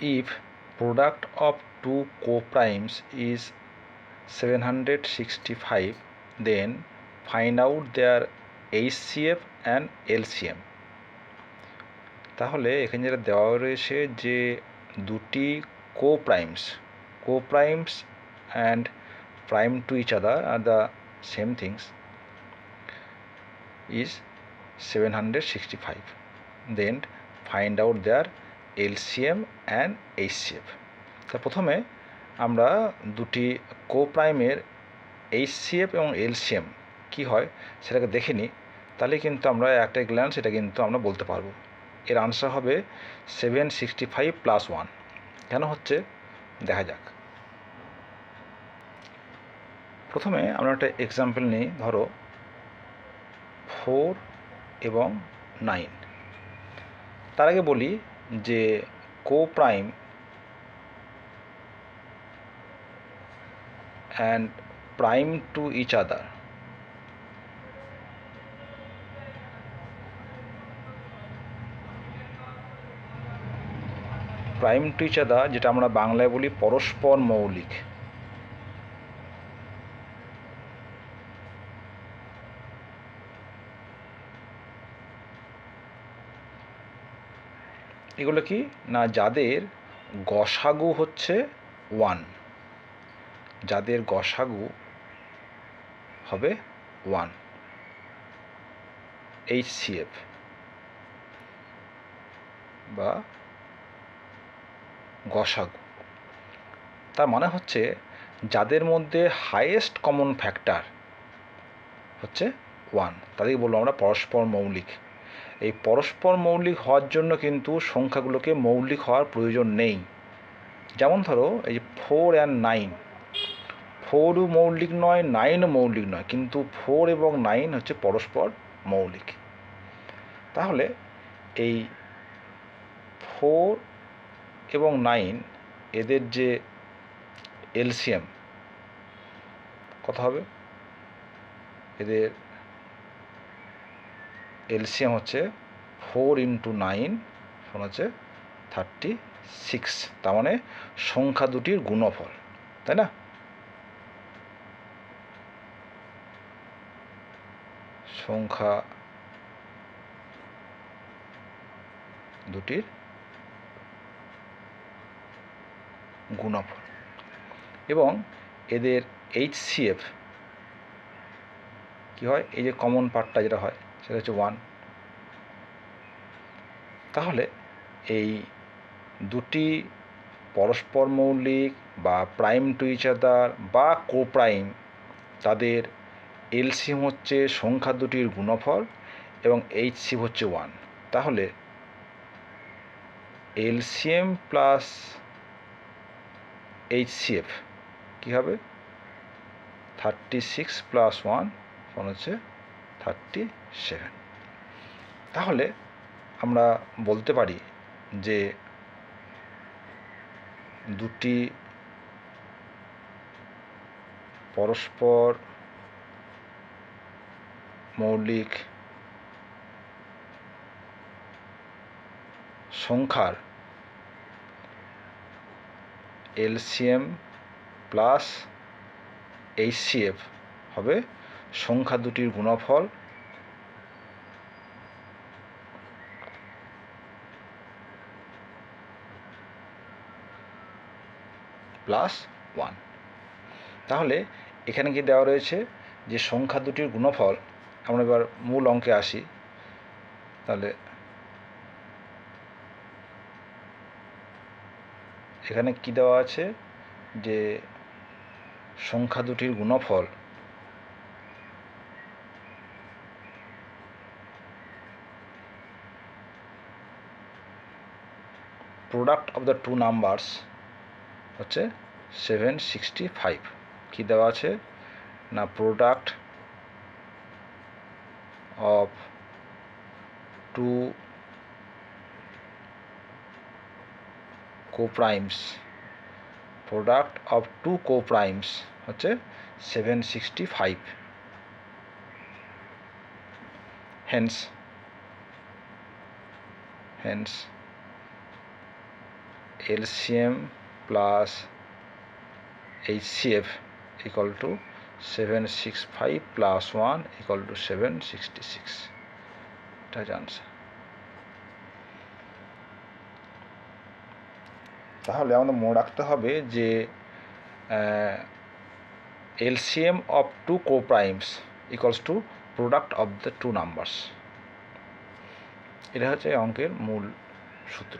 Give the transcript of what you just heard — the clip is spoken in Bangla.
if product of two co-primes is 765 then find out their HCF and LCM তাহলে এখানে যেটা দেওয়া রয়েছে যে দুটি coprimes coprimes and prime to each other are the same things is 765 then find out their LCM and HCF তা প্রথমে আমরা দুটি কো প্রাইমের এইচসিএফ এবং এলসিএম কি হয় সেটাকে দেখে নিই। তাহলে কিন্তু আমরা একটা গ্ল্যান্স এটা কিন্তু আমরা বলতে পারব। এর আনসার হবে seven sixty five plus one কেন হচ্ছে? দেখা যাক। প্রথমে আমরা একটা এক্সাম্পল নিই, ধরো ফোর এবং নাইন তার আগে বলি যে coprime and prime to each other prime to each other যেটা আমরা বাংলায় বলি পরস্পর মৌলিক। এগুলো কি? না, যাদের গসাগু হচ্ছে ওয়ান যাদের গসাগু হবে ওয়ান এইচ সিএফ বা গসাগু। তার মানে হচ্ছে যাদের মধ্যে হাইয়েস্ট কমন ফ্যাক্টর হচ্ছে ওয়ান তাদেরকে বলব আমরা পরস্পর মৌলিক। এই পরস্পর মৌলিক হওয়ার জন্য কিন্তু সংখ্যাগুলোকে মৌলিক হওয়ার প্রয়োজন নেই। যেমন ধরো, এই যে ফোর অ্যান্ড নাইন ফোরও মৌলিক নয় নাইনও মৌলিক নয়, কিন্তু ফোর এবং নাইন হচ্ছে পরস্পর মৌলিক। তাহলে এই ফোর এবং নাইন এদের যে এলসিএম কত হবে? এদের এলসিএম হচ্ছে ফোর ইন্টু নাইন, সমান হচ্ছে থার্টি সিক্স, তার মানে সংখ্যা দুটির গুণফল, তাই না? সংখ্যা দুটির গুণফল, এবং এদের এইচসিএফ কী হয়? এই যে কমন পার্টটা যেটা হয় সেটা হচ্ছে ওয়ান তাহলে এই দুটি পরস্পর মৌলিক বা প্রাইম টু ইচ আদার বা কো প্রাইম তাদের এলসিএম হচ্ছে সংখ্যা দুটির গুণফল এবং এইচ এইচসি হচ্ছে ওয়ান তাহলে এলসিএম প্লাস এইচসিএফ কী হবে? থার্টি সিক্স প্লাস ওয়ান হচ্ছে থার্টি সেভেন তাহলে আমরা বলতে পারি যে দুটি পরস্পর মৌলিক সংখ্যার এলসিএম প্লাস এইচসিএফ হবে সংখ্যা দুটির গুণফল প্লাস ওয়ান তাহলে এখানে কি দেওয়া রয়েছে যে সংখ্যা দুটির গুণফল, আমরা এবার মূল অঙ্কে আসি। তাহলে এখানে কি দেওয়া আছে? যে সংখ্যা দুটির গুণফল product of the two numbers হচ্ছে সেভেন সিক্সটি ফাইভ। কী দেওয়া আছে? না product of two coprimes product of two coprimes হচ্ছে seven sixty five. Hence hence LCM plus HCF equal to seven six five plus one equal to seven sixty six এটা আনসার তাহলে আমাদের মনে রাখতে হবে যে LCM of two coprimes equals to product of the two numbers এটা হচ্ছে অঙ্কের মূল সূত্র।